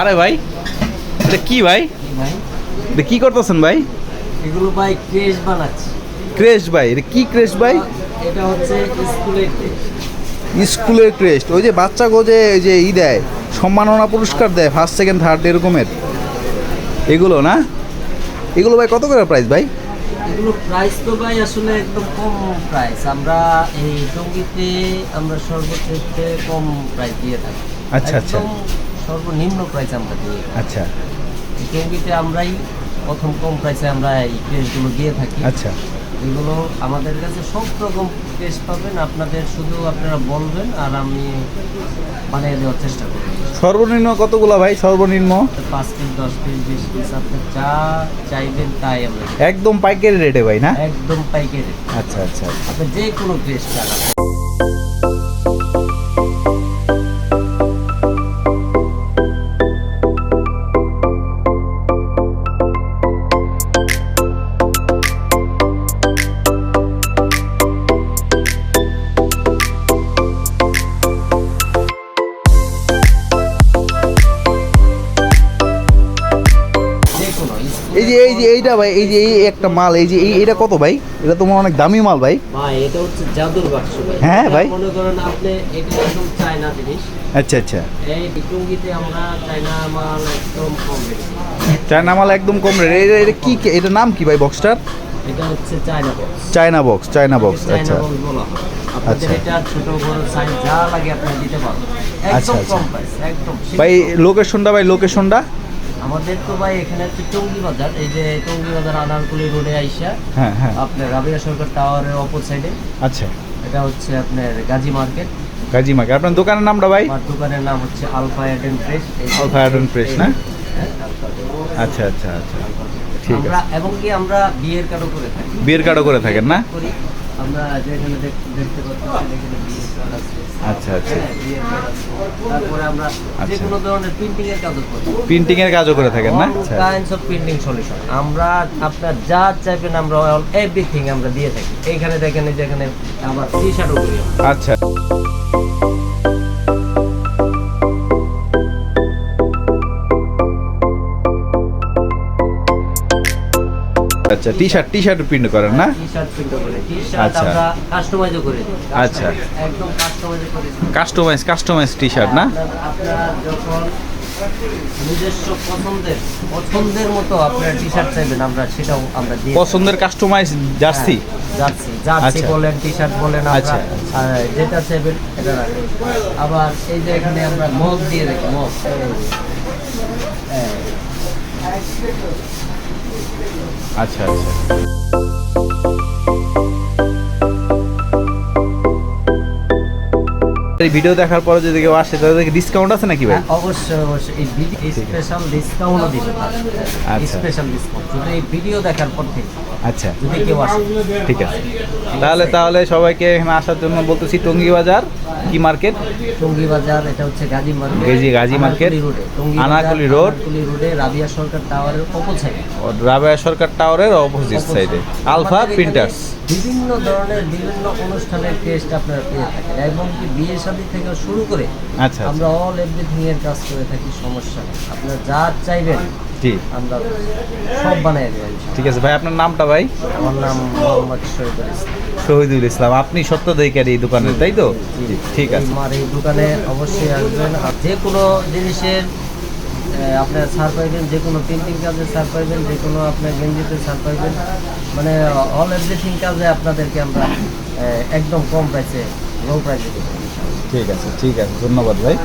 আরে ভাই এটা কি ভাই? এটা কি করতেছেন ভাই? এগুলো ভাই ক্রেশ বানাচ্ছি। ক্রেস্ট ভাই এটা কি ক্রেশ ভাই? এটা হচ্ছে স্কুলের স্কুলের ক্রেস্ট ওই যে বাচ্চা গো যে ওই যে ই দেয় সম্মাননা পুরস্কার দেয় ফার্স্ট সেকেন্ড থার্ড এরকমের। এগুলো না? এগুলো ভাই কত করে প্রাইস ভাই? এগুলো প্রাইস তো ভাই আসলে একদম কম প্রাইস আমরা এই টঙ্গিতে আমরা সর্বক্ষেত্রে কম প্রাইস দিয়ে থাকি। আচ্ছা, আচ্ছা। সর্বনিম্ন প্রাইস আমরা দিয়ে আচ্ছা। টঙ্গিতে আমরাই প্রথম কম প্রাইসে আমরা এই ক্রেশগুলো দিয়ে থাকি। আচ্ছা। এগুলো আমাদের কাছে সব রকম ক্রেশ পাবেন। আপনাদের শুধু আপনারা বলবেন আর আমি বানিয়ে দেওয়ার চেষ্টা করব। সর্বনিম্ন কতগুলো ভাই? সর্বনিম্ন? পাঁচ পিস দশ পিস বিশ পিস আপনি যা চাইবেন তাই আমরা একদম পাইকারি রেটে ভাই না? একদম পাইকারি আচ্ছা আচ্ছা। আপনি যে কোনো ড্রেস চালান। এই যে এই যে এইটা ভাই এই যে এই একটা মাল এই যে এই এটা কত ভাই? এটা তোমার অনেক দামি মাল ভাই। ভাই এটা হচ্ছে জাদুর বাক্স ভাই। হ্যাঁ, ভাই। মনে করেন আপনি এটা একদম চায়না জিনিস। আচ্ছা আচ্ছা। এই টুঙ্গিতে আমরা চায়না মাল একদম কম রেটে চায়না মাল একদম কম রেট। এটা এটা কি এটা নাম কি ভাই বক্সটার? এটা হচ্ছে China box. China box China box আচ্ছা। আচ্ছা। এটা ছোট বড় সাইজ যা লাগে আপনি দিতে পারবেন। আচ্ছা, একদম আচ্ছা। কম প্রাইস একদম ভাই লোকেশনটা ভাই লোকেশনটা আমাদের তো ভাই এখানে হচ্ছে টঙ্গি বাজার এই যে টঙ্গি বাজার আনারকুলি রোডে আইসা হ্যাঁ হ্যাঁ। আপনার রাবিয়া সরকার টাওয়ারের অপর সাইডে আচ্ছা। এটা হচ্ছে আপনার গাজী মার্কেট গাজী মার্কেট আপনার দোকানের নামটা ভাই? আমার দোকানের নাম হচ্ছে Alpha Eden Press Alpha Eden Press, না? আচ্ছা আচ্ছা আচ্ছা। ঠিক আমরা আছে। এবং কি আমরা বিয়ের কার্ডও করে থাকি। বিয়ের কার্ডও করে থাকেন না? আমরা যেখানে দেখতে পাচ্ছি এখানে বিয়ের কার্ড আছে। আচ্ছা আচ্ছা। হ্যাঁ, কার্ড আছে। তারপরে আমরা যে আচ্ছা। কোনো ধরনের প্রিন্টিং এর কাজও করি। প্রিন্টিং এর কাজও করে থাকেন না? আচ্ছা। কাইন্ডস অফ প্রিন্টিং সলিউশন আমরা আপনার যা চাইবেন আমরা এভরিথিং আমরা দিয়ে থাকি। এইখানে দেখেন এই যেখানে আবার টি শার্টও করি আচ্ছা। আচ্ছা T shirt T shirt print করেন না? টি শার্ট প্রিন্ট করে। টি শার্ট আচ্ছা। আমরা কাস্টমাইজও করে আচ্ছা। একদম কাস্টমাইজ করে কাস্টমাইজ কাস্টমাইজ টি শার্ট না? আপনার- আপনার যখন নিজস্ব পছন্দের পছন্দের মতো আপনার টি শার্ট চাইবেন আমরা সেটাও আমরা দিই। পছন্দের কাস্টমাইজ জার্সি? জার্সি। জার্সি আচ্ছা। বলেন টি শার্ট বলেন আচ্ছা। যেটা চাইবেন এটা রাখবেন আবার এই যে এখানে আমরা মগ দিয়ে রাখি মগ। আচ্ছা আচ্ছা। এই ভিডিও দেখার পরে যদি কেউ আসে তাদেরকে ডিসকাউন্ট আছে নাকি ভাই? হ্যাঁ, অবশ্যই অবশ্যই। এই ভিডিও স্পেশাল ডিসকাউন্টও দিবে আচ্ছা। স্পেশাল ডিসকাউন্ট যদি এই ভিডিও দেখার পর থেকে আচ্ছা। যদি কেউ আসে। ঠিক আছে। তাহলে তাহলে সবাইকে এখানে আসার জন্য বলতেছি টঙ্গি বাজার। কি মার্কেট? টঙ্গি বাজার এটা হচ্ছে গাজী মার্কেট। গেজি গাজী মার্কেট, আনারকুলি রোডে টঙ্গী রোড। রাবিয়া সরকার টাওয়ারের সাইডে রাবেয়া সরকার টাওয়ারের অপোজিট সাইডে আলফা প্রিন্টার্স বিভিন্ন ধরনের বিভিন্ন অনুষ্ঠানের টেস্ট আপনারা পেয়ে থাকেন এবং কি বিয়ে শাদী থেকে শুরু করে আচ্ছা আমরা অল এভরিথিং এর কাজ করে থাকি সমস্যা নেই। আপনারা যা চাইবেন জি। আমরা সব বানিয়ে দেবো ঠিক আছে ভাই আপনার নামটা ভাই? আমার নাম মোহাম্মদ শহীদুল ইসলাম। শহীদুল ইসলাম আপনি সত্যদায়িকারী এই দোকানের তাই তো? ঠিক আছে। আমার এই দোকানে অবশ্যই আসবেন। আর যে কোনো জিনিসের আপনার ছাড় পাইবেন যে কোনো প্রিন্টিং কাজে ছাড় পাইবেন যে কোনো আপনার গেঞ্জিতে ছাড় পাইবেন মানে অল এভরিথিং কাজে আপনাদেরকে আমরা একদম কম প্রাইসে লো প্রাইসে ঠিক আছে ঠিক আছে। ধন্যবাদ ভাই।